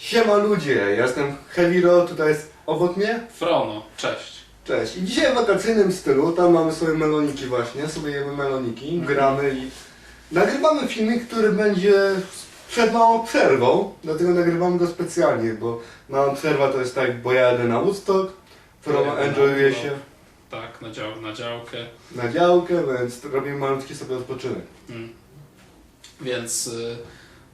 Siema ludzie, ja jestem Heviro, tutaj jest obok mnie. Frono, cześć. Cześć. I dzisiaj w wakacyjnym stylu, tam mamy sobie meloniki właśnie, sobie jemy meloniki, Mhm. gramy i nagrywamy filmik, który będzie przed małą przerwą, dlatego nagrywamy go specjalnie, bo mała przerwa to jest tak, bo ja jadę na Woodstock, Frono Jadę na enjoyuje się Tak, na, dział, na działkę. na działkę, więc robimy malutki sobie odpoczynek. Mm. Więc y,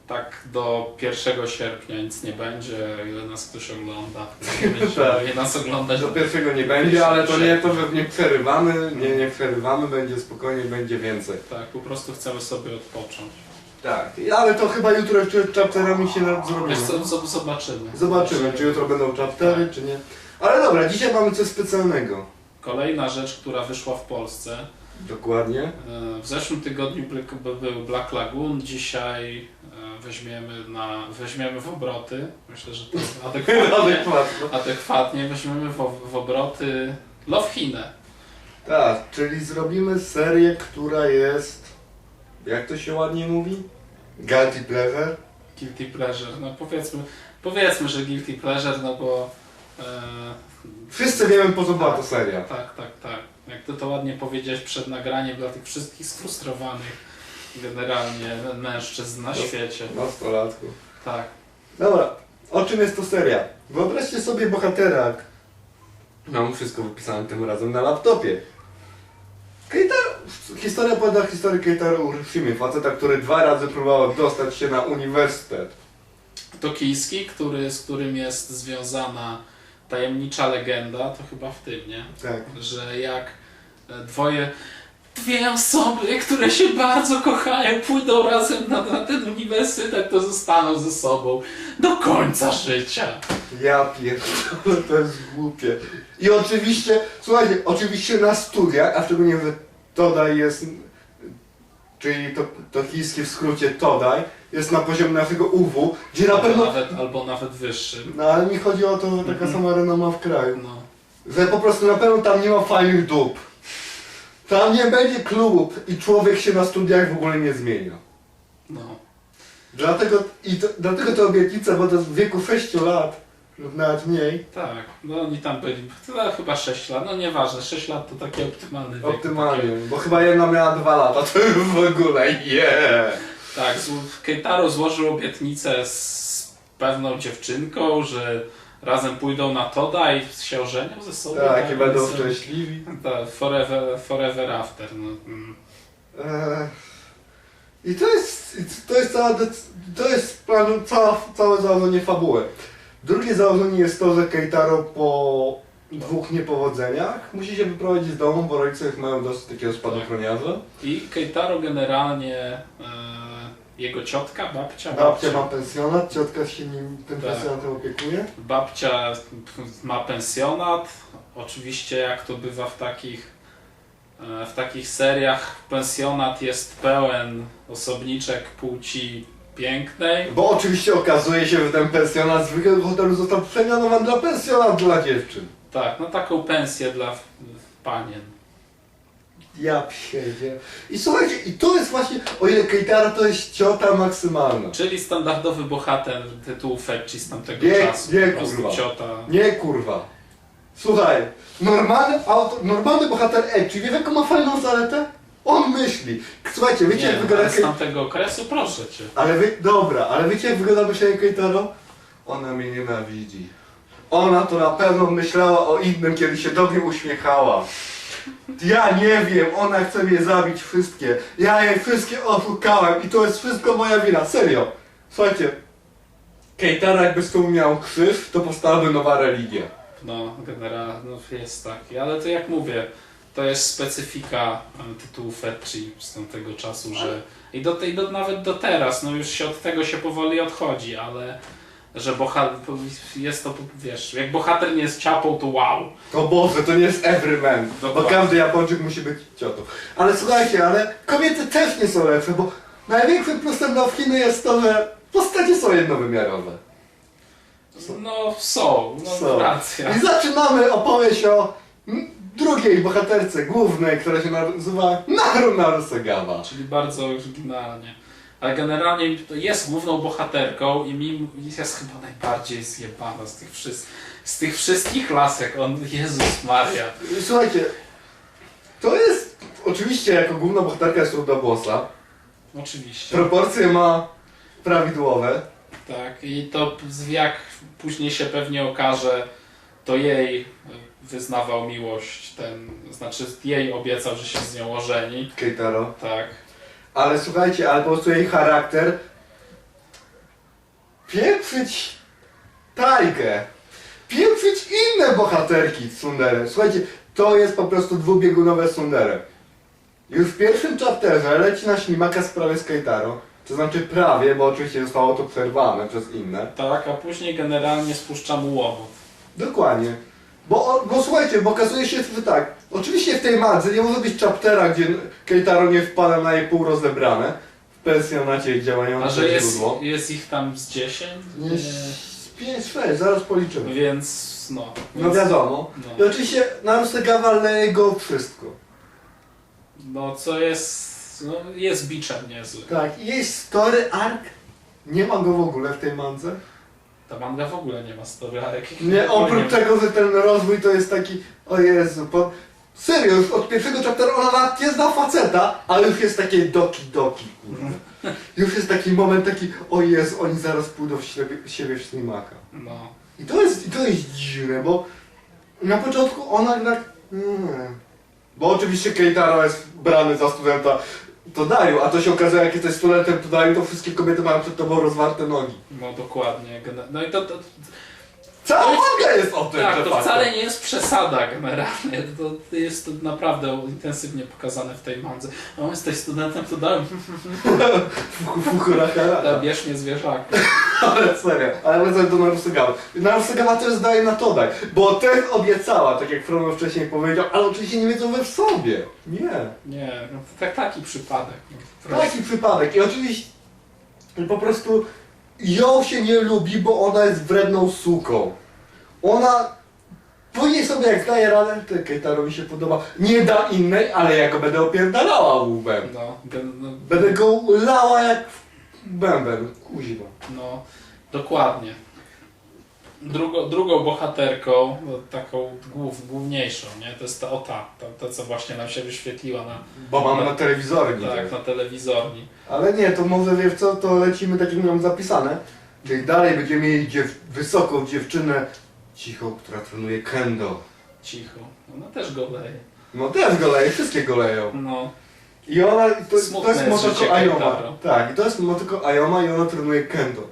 tak do 1 sierpnia nic nie będzie, ile nas ktoś ogląda. Nie Tak. będzie nas oglądać. Do pierwszego nie będzie, ale to nie to, że nie przerywamy, nie, nie przerywamy, będzie spokojnie, będzie więcej. Tak, po prostu chcemy sobie odpocząć. Tak, ale to chyba jutro jeszcze chapterami się zrobimy. Co, zobaczymy. Zobaczymy, czy jutro będą chaptery, czy nie. Ale dobra, dzisiaj mamy coś specjalnego. Kolejna rzecz, która wyszła w Polsce. Dokładnie. E, W zeszłym tygodniu był Black Lagoon, dzisiaj e, weźmiemy, na, weźmiemy w obroty, myślę, że to adekwatnie, adekwatnie weźmiemy w, w obroty Love Hine. Tak, czyli zrobimy serię, która jest, jak to się ładnie mówi? Guilty pleasure. Guilty Pleasure, no powiedzmy, powiedzmy, że Guilty Pleasure, no bo e, Wszyscy wiemy po co była to seria. tak, tak, tak. Jak ty to ładnie powiedziałeś przed nagraniem dla tych wszystkich sfrustrowanych generalnie mężczyzn na świecie. Nastolatku. Tak. Dobra, o czym jest to seria? Wyobraźcie sobie bohatera. Mam wszystko wypisane tym razem na laptopie. Keitar... Historia opowiada historię Keitaro Urashimy, faceta, który dwa razy próbował dostać się na uniwersytet. Tokijski, który, z którym jest związana tajemnicza legenda, to chyba w tym, nie? Tak. Że jak dwoje, dwie osoby, które się bardzo kochają, pójdą razem na, na ten uniwersytet, to zostaną ze sobą do końca życia. Ja pierdolę, to jest głupie. I oczywiście, słuchajcie, oczywiście na studiach, a szczególnie w Todaj jest, czyli to, to chińskie w skrócie Todaj, jest na poziomie naszego UW, gdzie na pewno... nawet, albo nawet wyższym. No ale mi chodzi o to, że taka Mhm. sama renoma w kraju. No. Że po prostu na pewno tam nie ma fajnych dup. Tam nie będzie klub i człowiek się na studiach w ogóle nie zmienia. No. Dlatego, i to, dlatego te obietnice, bo to w wieku 6 lat lub nawet mniej, Tak, no oni tam byli, to chyba 6 lat, no nieważne, 6 lat to taki optymalny wiek. optymalnie, Takie, bo chyba jedna miała 2 lata, to już w ogóle yeah. tak, Keitaro złożył obietnicę z pewną dziewczynką, że razem pójdą na Toda i się ożenią ze sobą. Tak, i będą są- szczęśliwi. Tak, forever, forever after. No. mm. Eee, I to jest, to jest cała, to jest plan, cała, całe założenie fabuły. Drugie założenie jest to, że Keitaro po dwóch niepowodzeniach musi się wyprowadzić z domu, bo rodzice mają dosyć takiego spadochroniarza. I Keitaro generalnie, e, jego ciotka, babcia, Babcia ma pensjonat, ciotka się nim tym Tak. pensjonatem opiekuje. babcia ma pensjonat. Oczywiście jak to bywa w takich, e, w takich seriach, pensjonat jest pełen osobniczek płci pięknej. Bo oczywiście okazuje się, że ten pensjonat zwykłego hotelu został przemianowany dla pensjonat dla dziewczyn. Tak, no taką pensję dla panien. Ja psiedzie. I słuchajcie, i to jest właśnie, o ile Keitaro to jest ciota maksymalna. Czyli standardowy bohater tytułu Fetchi z tamtego Nie, czasu. nie, po prostu kurwa. ciota. Nie kurwa. Słuchaj, normalny, auto, normalny bohater Edge, wiesz jaką ma fajną zaletę? On myśli. Słuchajcie, wiecie Nie, jak wygląda ale z Kei- tamtego okresu, proszę cię. Ale wy, dobra, ale wiecie jak wygląda myślenie Keitaro? Ona mnie nienawidzi. Ona to na pewno myślała o innym, kiedy się do mnie uśmiechała. Ja nie wiem, ona chce mnie zabić wszystkie. Ja jej wszystkie oszukałem i to jest wszystko moja wina, serio. Słuchajcie, Keitaro jakby z tyłu miał krzyż, to powstałaby nowa religia. No, generalnie no, jest taki, ale to jak mówię, to jest specyfika e, tytułu Fetchi z tamtego czasu, że i do tej, do, nawet do teraz, no już się od tego się powoli odchodzi, ale że bohater, jest to, wiesz, jak bohater nie jest ciapą, to wow. O Boże, to nie jest everyman, bo Dokładnie. każdy Japończyk musi być ciotą. Ale słuchajcie, ale kobiety też nie są lepsze, bo największym plusem dla Chiny jest to, że postacie są jednowymiarowe. No są, no Są. racja. I zaczynamy opowieść o mm, drugiej bohaterce głównej, która się nazywa Naru Narusegawa. Czyli bardzo oryginalnie. Ale generalnie jest główną bohaterką i mi jest chyba najbardziej zjebana z tych, wszys- z tych wszystkich lasek. On, Jezus Maria. Słuchajcie, to jest oczywiście jako główna bohaterka jest rudowłosa. Oczywiście. Proporcje ma prawidłowe. Tak, i to jak później się pewnie okaże, to jej wyznawał miłość, ten, znaczy jej obiecał, że się z nią ożeni. Keitaro. Tak. Ale słuchajcie, ale po prostu jej charakter pieprzyć Tajgę, pieprzyć inne bohaterki Tsundere. Słuchajcie, to jest po prostu dwubiegunowe Tsundere. Już w pierwszym chapterze leci na ślimaka w sprawie z Keitaro. To znaczy prawie, bo oczywiście zostało to przerwane przez inne. Tak, a później generalnie spuszcza mu łomot. Dokładnie. Bo, bo słuchajcie, bo okazuje się, że tak, oczywiście w tej madze nie może być chaptera, gdzie Keitaro nie wpada na jej pół rozebrane w pensjonacie działające A że jest, źródło. jest ich tam z 10? Nie, 5, 6, zaraz policzymy. Więc no. No Więc, wiadomo. I no, oczywiście Narusegawa leje go wszystko. no co jest. No, jest biczem niezły. Tak, i jej story arc nie ma go w ogóle w tej mandze. Ta manga w ogóle nie ma story arc. Nie, oprócz tego, że ten rozwój to jest taki, o Jezu, po... Serio, już od pierwszego chaptera ona nawet nie zna faceta, ale już jest takie doki doki, kurde. Już jest taki moment taki, o Jezu, oni zaraz pójdą w siebie, siebie w ślimaka. No. I to jest, i to jest dziwne, bo na początku ona tak, mm. bo oczywiście Keitaro jest brany za studenta to Daju, a to się okazuje, jak jesteś studentem to Daju, to wszystkie kobiety mają przed tobą rozwarte nogi. No dokładnie. No i to, to, Cała To jest- o tym, tak, to wcale nie jest przesada generalnie. To jest to naprawdę intensywnie pokazane w tej mandze. No jesteś studentem, to dałem. Fukurahara. Bierz mnie zwierzaku. Ale serio, ale wracając do Narusegawa. Narusegawa też daje na to dać, bo też obiecała, tak jak Frono wcześniej powiedział, ale oczywiście nie wiedzą we w sobie. Nie. Nie, no to tak, taki przypadek. No. Taki przypadek i oczywiście po prostu ją się nie lubi, bo ona jest wredną suką. Ona później sobie jak daje radę, to Keitaro mi się podoba, nie da innej, ale ja go będę opierdalała łubem. No, gen- no, Będę go lała jak bęben, kuźwa. no, dokładnie. Drugo, drugą bohaterką, no, taką głów, główniejszą, nie? To jest ta ota, ta, ta co właśnie nam się wyświetliła na, Bo mamy na telewizorni. tak, na telewizorni. Ale nie, to może wiesz co, to lecimy tak jak mam zapisane. Czyli dalej będziemy mieli dziew wysoką dziewczynę, cichą, która trenuje kendo. Cicho. Ona też go leje. No też goleje, wszystkie goleją. No, I ona, to, Smutne to jest jest Motoko Ayoma. Tak, to jest Motoko Ayoma i ona trenuje kendo.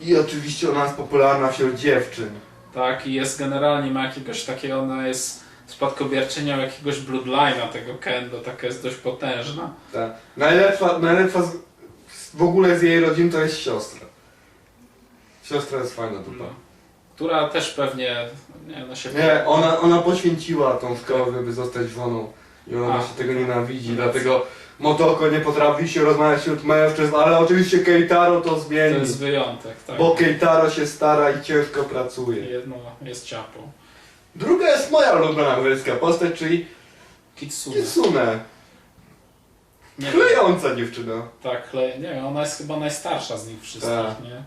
I oczywiście ona jest popularna wśród dziewczyn. tak, i jest generalnie, ma jakiegoś takiego, ona jest spadkobierczynią jakiegoś bloodline'a tego kendo, taka jest dość potężna. Tak. Najlepsza, najlepsza z, w ogóle z jej rodzin to jest siostra. Siostra jest fajna dupa. No. Która też pewnie, nie, ona się... Nie, ona, ona poświęciła tą szkołę, żeby zostać żoną. I ona A. się tego nienawidzi, dlatego Motoko nie potrafi się rozmawiać wśród mężczyzn, ale oczywiście Keitaro to To zmieni. jest wyjątek, tak. Bo Keitaro się stara i ciężko pracuje. Jedno jest ciapą. Druga jest moja ulubiona męska postać, czyli Kitsune. Kitsune. Nie, Klejąca dziewczyna. tak, kle... nie ona jest chyba najstarsza z nich wszystkich, Tak. nie?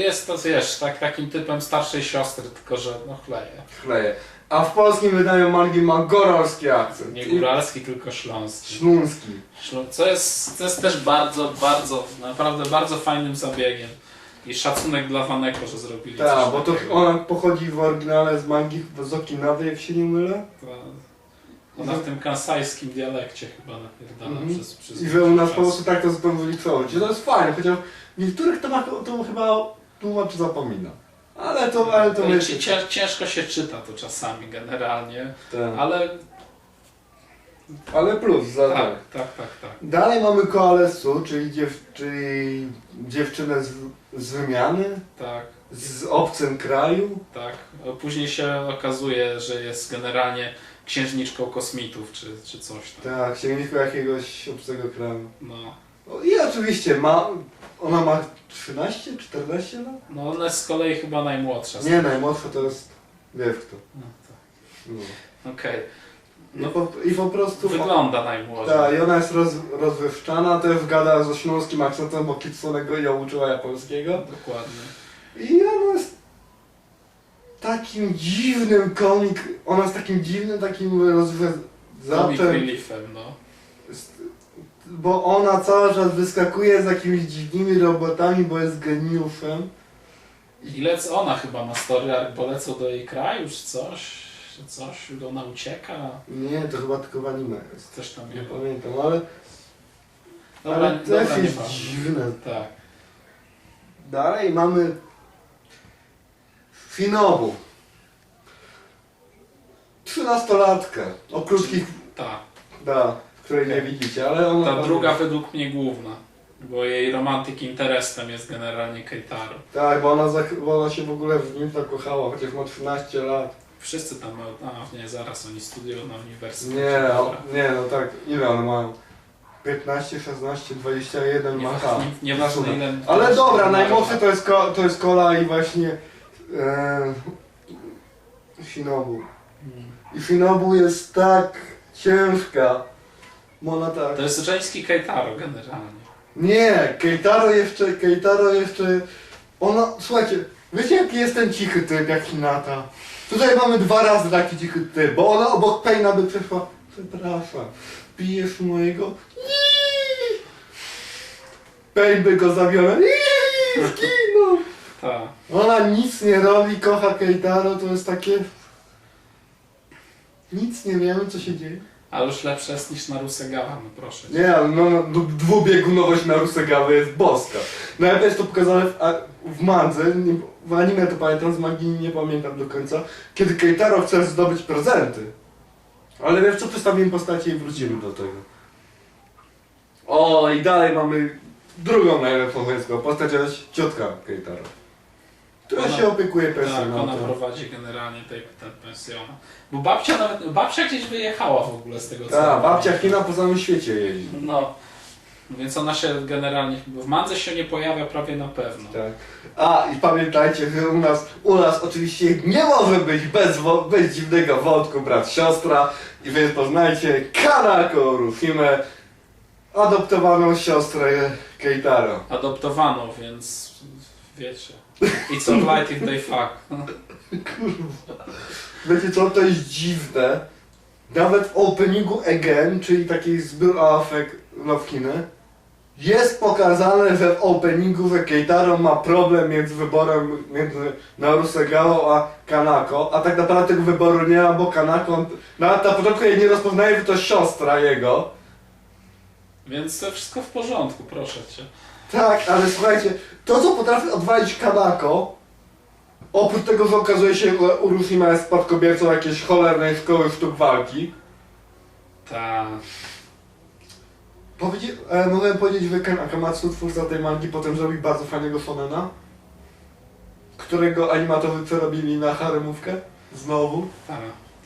Jest to, wiesz, tak, takim typem starszej siostry, tylko że no chleje. Chleje. A w polskim wydaniu mangi ma goralski akcent. Nie góralski, tylko śląski. Śląski. Ślą- Co jest, co jest też bardzo, bardzo, naprawdę bardzo fajnym zabiegiem. I szacunek dla Waneko, że zrobili Tak, coś bo to takiego. ona pochodzi w oryginale z mangi z Okinawy, jak się nie mylę. To- Ona w tym kansajskim dialekcie chyba napierdala Mhm. przez, przez I że u nas czas. po prostu tak to zupełnie wyliczało. To jest fajne, chociaż w niektórych tematach to chyba tłumacz zapomina. Ale to, ale to No wiecie. ci- cię- ciężko się czyta to czasami generalnie, Tak. ale Ale plus, za tak. tak, tak, tak, tak. Dalej mamy Koalesu, czyli, dziew, czyli dziewczynę z, z wymiany, tak. z obcym kraju. Tak, później się okazuje, że jest generalnie księżniczką kosmitów, czy, czy coś tam. Tak, sięgnisko jakiegoś obcego kraju. No, O, I oczywiście ma, ona ma 13, 14 lat? no ona jest z kolei chyba najmłodsza. Nie, najmłodsza to jest, wiesz kto. No, tak. No. Okej. I po, i po prostu... Wygląda najmłodziej. Tak, i ona jest roz, rozwyższana, też gada ze śląskim akcentem, bo Kitsunego ją uczyła japońskiego. Dokładnie. I ona jest takim dziwnym komik, ona jest takim dziwnym, takim Comic rozwiązaczem, reliefem, no. Bo ona cały czas wyskakuje z jakimiś dziwnymi robotami, bo jest geniuszem. I lec ona chyba ma story arc, bo lecą do jej kraju, czy coś, czy coś, ona ucieka, Nie, to chyba tylko w anime jest. coś tam Nie pamiętam, ale, Dobra, ale dobra, też nie jest ważne. dziwne. Tak. Dalej mamy Finobu. Trzynastolatkę o krótkich, Ta, da, której nie widzicie, ale ona... ta druga według mnie główna, bo jej romantic interestem jest generalnie Keitaro. Tak, bo ona, bo ona się w ogóle w nim zakochała, chociaż ma 13 lat. Wszyscy tam, a nie, zaraz oni studiują na uniwersytecie. Nie, o, nie, no tak, ile one mają? 15, 16, 21 Nie, ma nie, H. nie ile... Ale dobra, najmocniej to jest, ko- to jest kola i właśnie e, Shinobu. Mm. I Shinobu jest tak ciężka. Bo ona tak... To jest żeński Keitaro generalnie. Nie, Keitaro jeszcze, Keitaro jeszcze... Ona, słuchajcie, wiecie jaki jest ten cichy typ jak Hinata? Tutaj mamy dwa razy taki cichy typ, bo ona obok Peina by przeszła. Przepraszam, pijesz mojego? Pain by go zabiorę. Nie, Zginął. Tak. Ona nic nie robi, kocha Keitaro, to jest takie... Nic nie wiemy, co się dzieje. Ale już lepsze jest niż na Rusegawa, no proszę. cię. Nie, ale no, no d- dwubiegunowość na Rusegawy jest boska. Najlepiej jest to pokazane w, w mandze, w anime to pamiętam, z magii nie pamiętam do końca, kiedy Keitaro chce zdobyć prezenty. Ale wiesz co, przedstawimy postacie i wrócimy do tego. O, i dalej mamy drugą najlepszą wojską postać, jest ciotka Keitaro. Która Ona- się opiekuje Tak, ona prowadzi generalnie tej, ten pensjon. Bo babcia nawet, babcia gdzieś wyjechała w ogóle z tego Tak, babcia. China po całym świecie jeździ. No. Więc ona się generalnie, w Mandze się nie pojawia prawie na pewno. Tak. A i pamiętajcie, że u nas, u nas oczywiście nie może być bez, bez dziwnego wątku brat siostra i więc poznajcie Kanako Rufimę, adoptowaną siostrę Keitaro. Adoptowano, więc wiecie. It's alright if they fuck. Wiecie co, to jest dziwne. Nawet w openingu Again, czyli takiej afek Love Hiny, jest pokazane, że w openingu, że Keitaro ma problem między wyborem między Narusegawą a Kanako, a tak naprawdę tego wyboru nie ma, bo Kanako, nawet na początku jej nie rozpoznaje, że to siostra jego. Więc to wszystko w porządku, proszę cię. Tak, ale słuchajcie, to co potrafi odwalić Kanako, oprócz tego, że okazuje się, że Urusima jest spadkobiercą jakiejś cholernej szkoły sztuk walki, Ta. Powiedzi, e, mogłem powiedzieć, że Ken Akamatsu, twórca tej mangi, potem zrobił bardzo fajnego shonena, którego animatorzy przerobili na haremówkę. Znowu. Ta.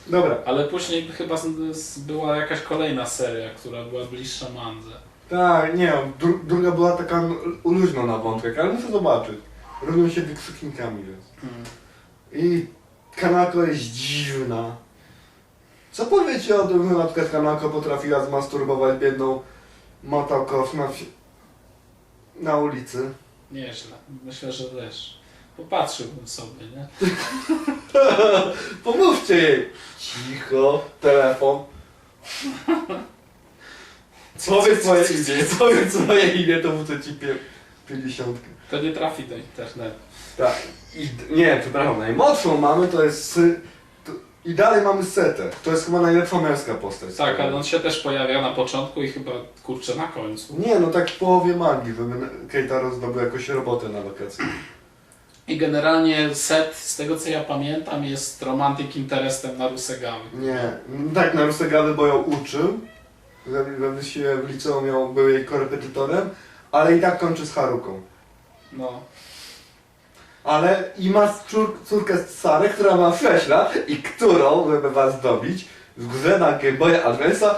Dobra. Ale później chyba z, z, była jakaś kolejna seria, która była bliższa Mandze. Tak, nie, dru druga była taka luźna na wątek, ale muszę zobaczyć. Robią się wykrzyknikami, więc. Hmm. I Kanako jest dziwna. Co powiecie o tym, że na przykład Kanako potrafiła zmasturbować biedną Motoko na, na ulicy? Nieźle. Myślę, że też. Popatrzyłbym sobie, nie? Pomówcie jej. Cicho, telefon. Powiedz swoje imię, powiedz swoje imię, to wrócę ci pie- 50. To nie trafi do internetu. Tak. I, nie, przepraszam, najmłodszą mamy to jest sy, to, I dalej mamy Setę. To jest chyba najlepsza męska postać. Tak, ale on się też pojawia na początku i chyba kurczę na końcu. Nie, no tak w połowie magii, żeby Keitaro zdobył jakąś robotę na wakacje. I generalnie set, z tego co ja pamiętam, jest romantic interestem na Rusegawy. Nie, tak, na Rusegawy, bo ją uczył. We, się w liceum ją, był jej korepetytorem, ale i tak kończy z Haruką. No. Ale i ma cór, córkę Sarę, która ma 6 lat i którą, żeby was dobić, w grze na Game Advance'a,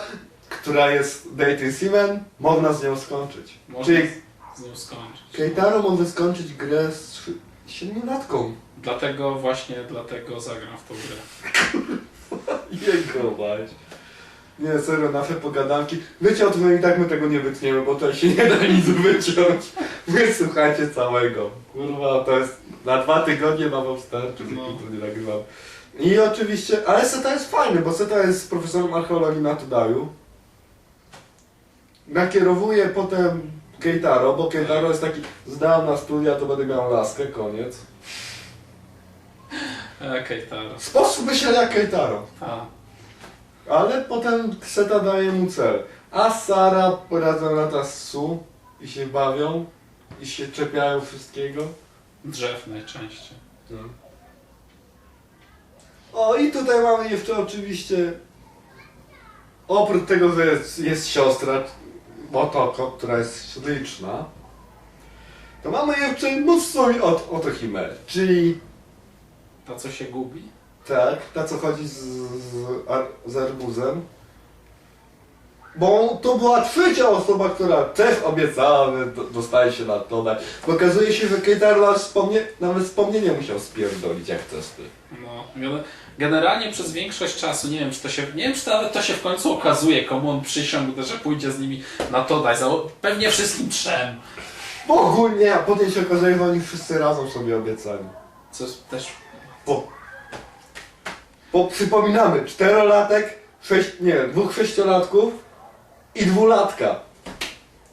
która jest Dating Simen, można z nią skończyć. Można Czyli z nią skończyć. Keitaro może skończyć grę z siedmiolatką. Dlatego właśnie, dlatego zagram w tą grę. Jego mać. Nie, serio, nasze pogadanki. Wiecie o tym, że i tak my tego nie wytniemy, bo to się nie da nic wyciąć. Wysłuchajcie całego. Kurwa, to jest na dwa tygodnie ma wam starczy, No. no. to nie nagrywam. I oczywiście, ale Seta jest fajny, bo Seta jest profesorem archeologii na Tudaju. Nakierowuje potem Keitaro, bo Keitaro jest taki, zdałem na studia, to będę miał laskę, koniec. Okej, teraz. Sposób myślenia Keitaro. A, Ale potem Seta daje mu cel. A Sara razem lata z Su i się bawią i się czepiają wszystkiego. drzew najczęściej. O i tutaj mamy jeszcze oczywiście oprócz tego, że jest, jest siostra Motoko, która jest śliczna, to mamy jeszcze mnóstwo od Otohime, czyli Ta, co się gubi? Tak, ta co chodzi z, z, ar, z arbuzem. Bo to była trzecia osoba, która też obiecała, że do- dostaje się na tonę. Okazuje się, że Keitaro aż wspomnie, nawet wspomnienie musiał spierdolić, jak ty. No, gen- generalnie przez większość czasu, nie wiem czy to się, nie wiem czy to nawet to się w końcu okazuje, komu on przysiągł, że pójdzie z nimi na to daj, za- pewnie wszystkim trzem. Bo ogólnie, a potem się okazuje, że oni wszyscy razem sobie obiecali. Co też, Bo, bo przypominamy, czterolatek, sześć, nie, dwóch sześciolatków i dwulatka.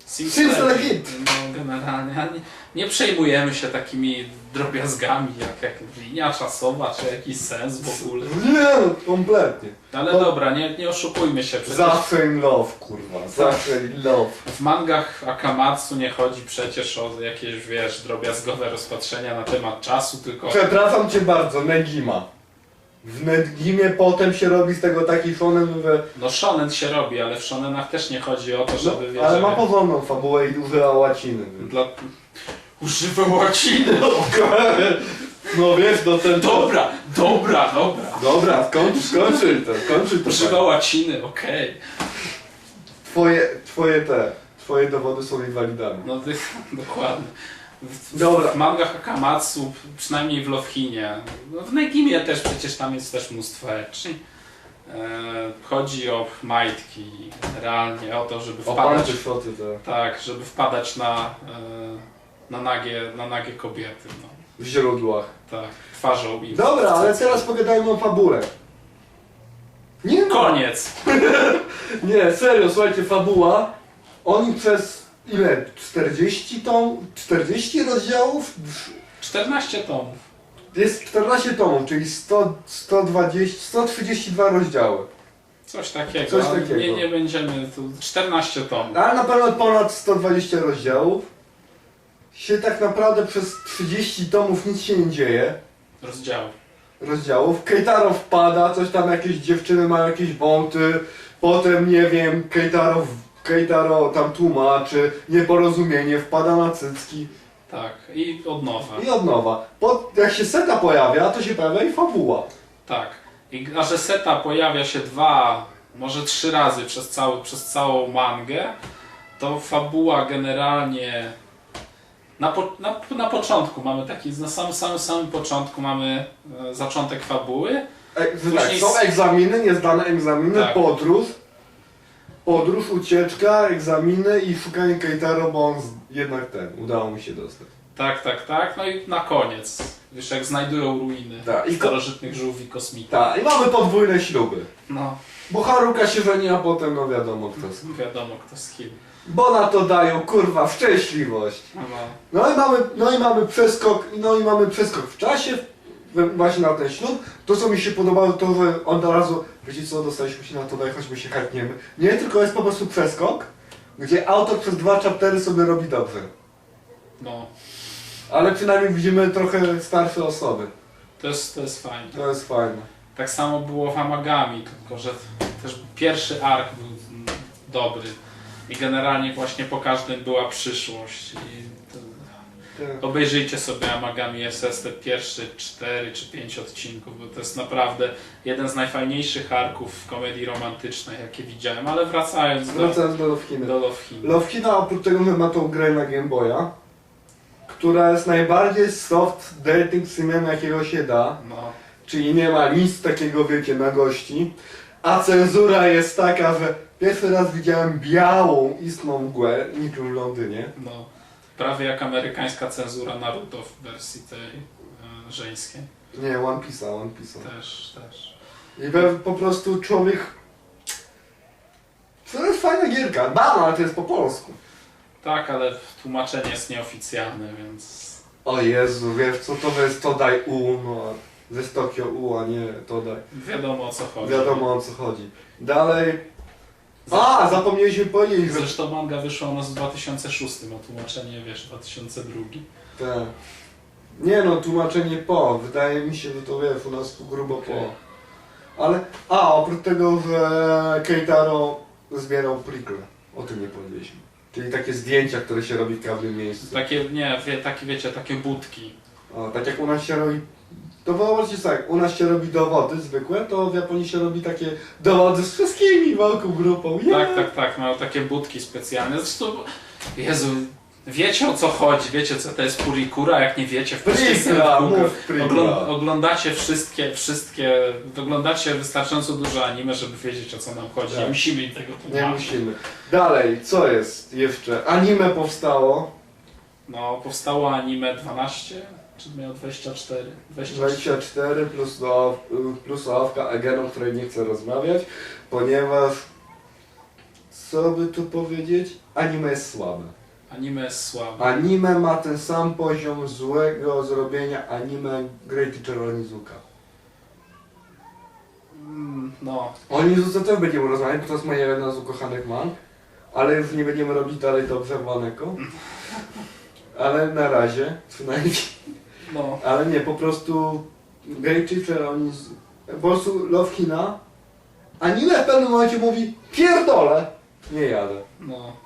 Simpson hit. No generalnie, a nie, nie przejmujemy się takimi drobiazgami jak, jak linia czasowa, czy jakiś sens w ogóle. Nie no, kompletnie. Ale To- dobra, nie, nie oszukujmy się, przecież Zawsze in love, kurwa, zawsze in love. w mangach Akamatsu nie chodzi przecież o jakieś, wiesz, drobiazgowe rozpatrzenia na temat czasu, tylko... Przepraszam cię bardzo, Negima. W Negimie potem się robi z tego taki shonen, że... No shonen się robi, ale w shonenach też nie chodzi o to, No, żeby, ale ma żeby- fabułę i używa łaciny. Dla... Używam łaciny! No wiesz, no ten... Dobra, dobra, dobra. Dobra, skończ, skończyj to, skończyj to. Używa łaciny, okej. Twoje, twoje te, twoje dowody są inwalidami. No ty, dokładnie. W, Dobra. w mangach Akamatsu, przynajmniej w Lovhinie, no w Negimie też przecież tam jest też mnóstwo ecchi. E, chodzi o majtki, realnie o to, żeby wpadać, te. tak, żeby wpadać na, e, na, nagie, na nagie kobiety, no. W źródłach. Tak, twarzą im. Dobra, ale teraz pogadajmy o fabule. Nie no. Koniec! Nie, serio, słuchajcie, fabuła. Oni przez ile? 40 tom? 40 rozdziałów? 14 tomów. Jest 14 tomów, czyli 100, 120, 132 rozdziały. Coś takiego. Coś takiego. Nie, nie będziemy tu. 14 tomów. Ale na pewno ponad 120 rozdziałów. Się tak naprawdę przez 30 tomów nic się nie dzieje. Rozdziałów. Rozdziałów. Keitaro wpada, coś tam jakieś dziewczyny mają jakieś bąty. Potem nie wiem, Keitaro, Keitaro tam tłumaczy, nieporozumienie, wpada na cycki. Tak. I od nowa. I od nowa. Po, jak się seta pojawia, to się pojawia i fabuła. Tak. I, a że seta pojawia się dwa, może trzy razy przez, cały, przez całą mangę, to fabuła generalnie. Na, po, na, na początku mamy taki, na samym, samym, samym początku mamy e, zaczątek fabuły. E, tak, są egzaminy, niezdane egzaminy, Tak. podróż. Podróż, ucieczka, egzaminy i szukanie Keitaro, bo on z- jednak ten, udało mu się dostać. Tak, tak, tak. No i na koniec. Wiesz, jak znajdują ruiny Tak, i ko- starożytnych żółwi kosmitów. Tak, i mamy podwójne śluby. No, Bo Haruka się żeni, a potem no wiadomo kto z wiadomo kto z kim. Bo na to dają, kurwa, szczęśliwość. No, No i mamy, no i mamy przeskok, no i mamy przeskok w czasie, we- właśnie na ten ślub. To co mi się podobało, to że od razu, wiecie co, dostaliśmy się na to, choćby się chętniemy. Nie, tylko jest po prostu przeskok, gdzie autor przez dwa chaptery sobie robi dobrze. no. Ale przynajmniej widzimy trochę starsze osoby. To jest, to jest fajne. To jest fajne. Tak samo było w Amagami, tylko że też pierwszy ark był mm, dobry. I generalnie właśnie po każdym była przyszłość. I to, obejrzyjcie sobie Amagami SS te pierwsze 4 czy 5 odcinków, bo to jest naprawdę jeden z najfajniejszych arków w komedii romantycznej, jakie widziałem. Ale wracając do, Wracając do Love do Love Hina. Love Hina oprócz tego, ma tą grę na Game Boya, która jest najbardziej soft dating simem jakiego się da. No, Czyli nie ma nic takiego, wiecie, na gości. A cenzura jest taka, że pierwszy raz widziałem białą istną mgłę, niczym w Londynie. No, prawie jak amerykańska cenzura Naruto w wersji tej e, żeńskiej. Nie, One Piece'a, One Piece'a. Też, też. I pe- po prostu człowiek... To jest fajna gierka. Ba, no, ale to jest po polsku. Tak, ale tłumaczenie jest nieoficjalne, więc O Jezu, wiesz co to jest to daj U, no. Ze Tokio U, a nie to daj. wiadomo o co chodzi. Wiadomo o co chodzi. Dalej... A, zapomnieliśmy powiedzieć, że... Zresztą manga wyszła u nas w 2006, a tłumaczenie wiesz, 2002. Tak. Nie no, tłumaczenie po. Wydaje mi się, że to wiesz, u nas grubo Okej. po. Ale, a oprócz tego, że Keitaro zbierał prickle. O tym nie powiedzieliśmy. Czyli takie zdjęcia, które się robi w każdym miejscu. Takie, nie, wie, takie wiecie, takie budki. O, tak jak u nas się robi... To wyobraźcie sobie, jak u nas się robi dowody zwykłe, to w Japonii się robi takie dowody z wszystkimi wokół grupą. Yeah. Tak, tak, tak, mają takie budki specjalne. Zresztą, Jezu, wiecie o co chodzi, wiecie co to jest purikura, jak nie wiecie, wpiszcie. Ogląd oglądacie wszystkie, wszystkie, oglądacie wystarczająco dużo anime, żeby wiedzieć o co nam chodzi. Tak. Nie musimy im tego Nie tłumaczyć. musimy. Dalej, co jest jeszcze? Anime powstało. No, powstało anime 12, czy miał 24? 24. 24 plus, do, plus ławka Agena, o której nie chcę rozmawiać, ponieważ co by tu powiedzieć? Anime jest słabe. Anime jest słabe. Anime ma ten sam poziom złego zrobienia anime Great Teacher Onizuka. Mm, No, O Onizuce też będziemy rozmawiać, bo to jest moja jedna z ukochanych man, ale już nie będziemy robić dalej dobrze Waneko. Ale na razie, przynajmniej. No, Ale nie, po prostu Great Teacher Onizuka, po prostu anime w pewnym momencie mówi pierdolę, nie jadę. no.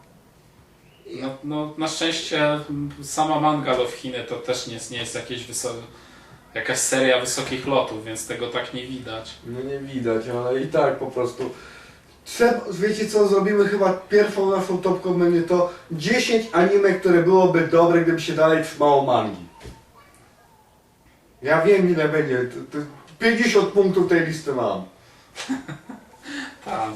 No, no, na szczęście sama manga Love Hiny to też nie jest, nie jest jakieś wyso... jakaś seria wysokich lotów, więc tego tak nie widać. No nie widać, ale i tak po prostu. Trzeba, wiecie co, zrobimy chyba pierwszą naszą topką będzie to 10 anime, które byłoby dobre, gdyby się dalej trzymało mangi. Ja wiem ile będzie, to, to 50 punktów tej listy mam. Tak.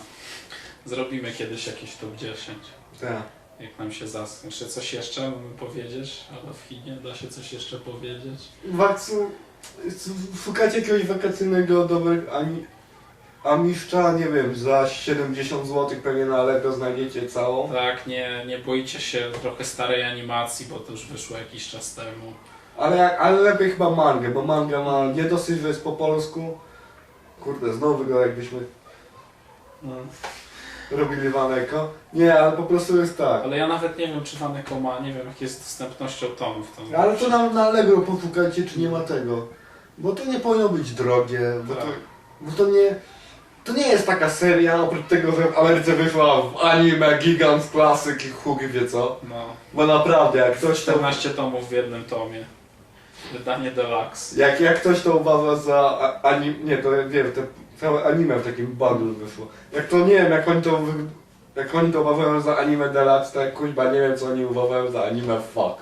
Zrobimy kiedyś jakieś top 10. Tak. Jak nam się zas... Jeszcze coś jeszcze mamy powiedzieć? Ale w Chinie da się coś jeszcze powiedzieć? Waksu, szukacie jakiegoś wakacyjnego dobrego ani, amiszcza, nie wiem, za 70 zł pewnie na Allegro znajdziecie całą. Tak, nie, nie boicie się trochę starej animacji, bo to już wyszło jakiś czas temu. Ale, jak- ale lepiej chyba mangę, bo manga ma nie dosyć, że jest po polsku. Kurde, znowu wygląda jakbyśmy No. robili Waneko. Nie, ale po prostu jest tak. Ale ja nawet nie wiem, czy Waneko ma, nie wiem, jak jest z dostępnością tomów. To Ale to nam na Allegro poszukajcie, czy nie ma tego. Bo to nie powinno być drogie, bo to, Tak. bo to nie... To nie jest taka seria, oprócz tego, że w Ameryce wyszła w anime, gigant, klasyk i chugi wie co. No, Bo naprawdę, jak ktoś to... 14 tomów w jednym tomie. Wydanie deluxe. Jak, jak ktoś to uważa za anime, nie, to wiem, te całe anime w takim bundle wyszło. Jak to nie wiem, jak oni to, wy- jak oni to uważają za anime deluxe, to jak kuźba nie wiem co oni uważają za anime fuck.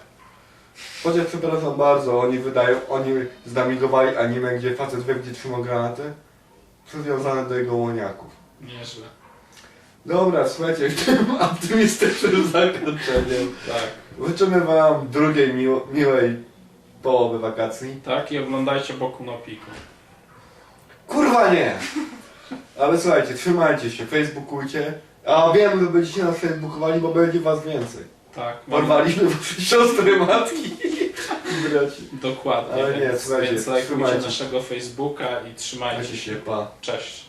Chociaż przepraszam bardzo, oni wydają, oni zdamigowali anime, gdzie facet wie gdzie trzymał granaty, przywiązane do jego łoniaków. Nieźle. Dobra, słuchajcie, tym optymistycznym zakończeniem Tak. życzymy wam drugiej miło, miłej połowy wakacji. Tak i oglądajcie Boku no Piku. Kurwa nie! Ale słuchajcie, trzymajcie się, facebookujcie. A wiem, że będziecie nas facebookowali, bo będzie was więcej. Tak. Porwaliśmy wasze siostry, matki i braci. Dokładnie. Ale nie, więc, słuchajcie, więc lajkujcie trzymajcie. naszego Facebooka i trzymajcie Trzymajcie się. się, pa. Cześć.